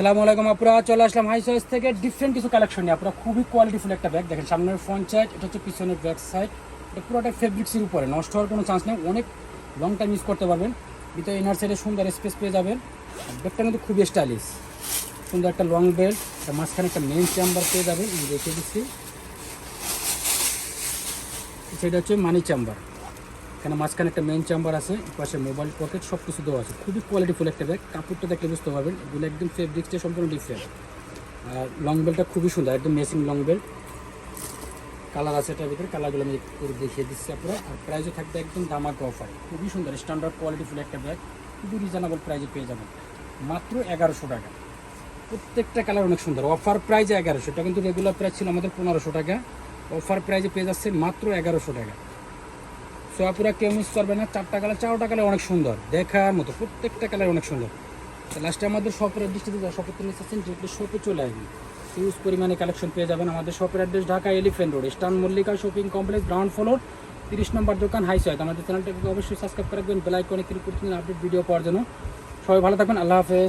সালামু আলাইকুম আপুরা, চলে আসলাম হাই সাইজ থেকে। ডিফারেন্ট কিছু কালেকশন নিয়ে। আপনারা খুবই কোয়ালিটিফুল একটা ব্যাগ দেখেন, সামনের ফ্রন্ট সাইড এটা হচ্ছে পিছনের ব্যাক সাইড এটা পুরোটা ফেব্রিক্সের উপরে। নষ্ট হওয়ার কোনো চান্স নেই। অনেক লং টাইম ইউজ করতে পারবেন। ভিতরে ইনার সাইডে সুন্দর স্পেস পেয়ে যাবেন। ব্যাগটা কিন্তু খুবই স্টাইলিশ সুন্দর একটা লং বেল্ট তার মাঝখানে একটা মেন চেম্বার পেয়ে যাবেন। দেখে দিচ্ছি। সেটা হচ্ছে মানি চেম্বার এখানে মাঝখানে একটা মেন চাম্বার আছে পাশে মোবাইল পকেট সব কিছু দেওয়া আছে। খুবই কোয়ালিটিফুল একটা ব্যাগ কাপড়টা দেখলে বুঝতে পারবেন, এগুলো একদম ফেব্রিক্সটা সম্পূর্ণ ডিফারেন্ট আর লং বেল্টটা খুবই সুন্দর, একদম মেসিং লং বেল্ট কালার আছে এটার ভিতরে কালারগুলো আমি করে দেখিয়ে দিচ্ছি আপনারা। আর প্রাইসও থাকবে একদম দামাকে অফার খুবই সুন্দর স্ট্যান্ডার্ড কোয়ালিটিফুল একটা ব্যাগ খুবই রিজনেবল প্রাইসে পেয়ে যাবেন। মাত্র এগারোশো টাকা। প্রত্যেকটা কালার অনেক সুন্দর। অফার প্রাইস এগারোশো, এটা কিন্তু রেগুলার প্রাইস ছিল আমাদের পনেরোশো টাকা। অফার প্রাইজে পেয়ে যাচ্ছে মাত্র এগারোশো টাকা। সোয়াপুরা কেউ মিস করবে না, চারটা কালার চারটা কালার অনেক সুন্দর। দেখার মতো প্রত্যেকটা কালার অনেক সুন্দর। লাস্টে আমাদের শপের দৃষ্টিতে যা শপের নিয়ে এসেছেন যেগুলো শপে চলে আসবে। হিউজ পরিমাণে কালেকশন পেয়ে যাবেন আমাদের শপের অ্যাড্রেস ঢাকা এলিফেন্ট রোড স্টান Mallika shopping complex ground floor তিরিশ নম্বর দোকান হাই সাইড আমাদের চ্যানেলটাকে অবশ্যই সাবস্ক্রাইব করে রাখবেন। বেলাইকনে ক্লিক করতে আপডেট ভিডিও পাওয়ার জন্য। সবাই ভালো থাকবেন, আল্লাহ হাফেজ।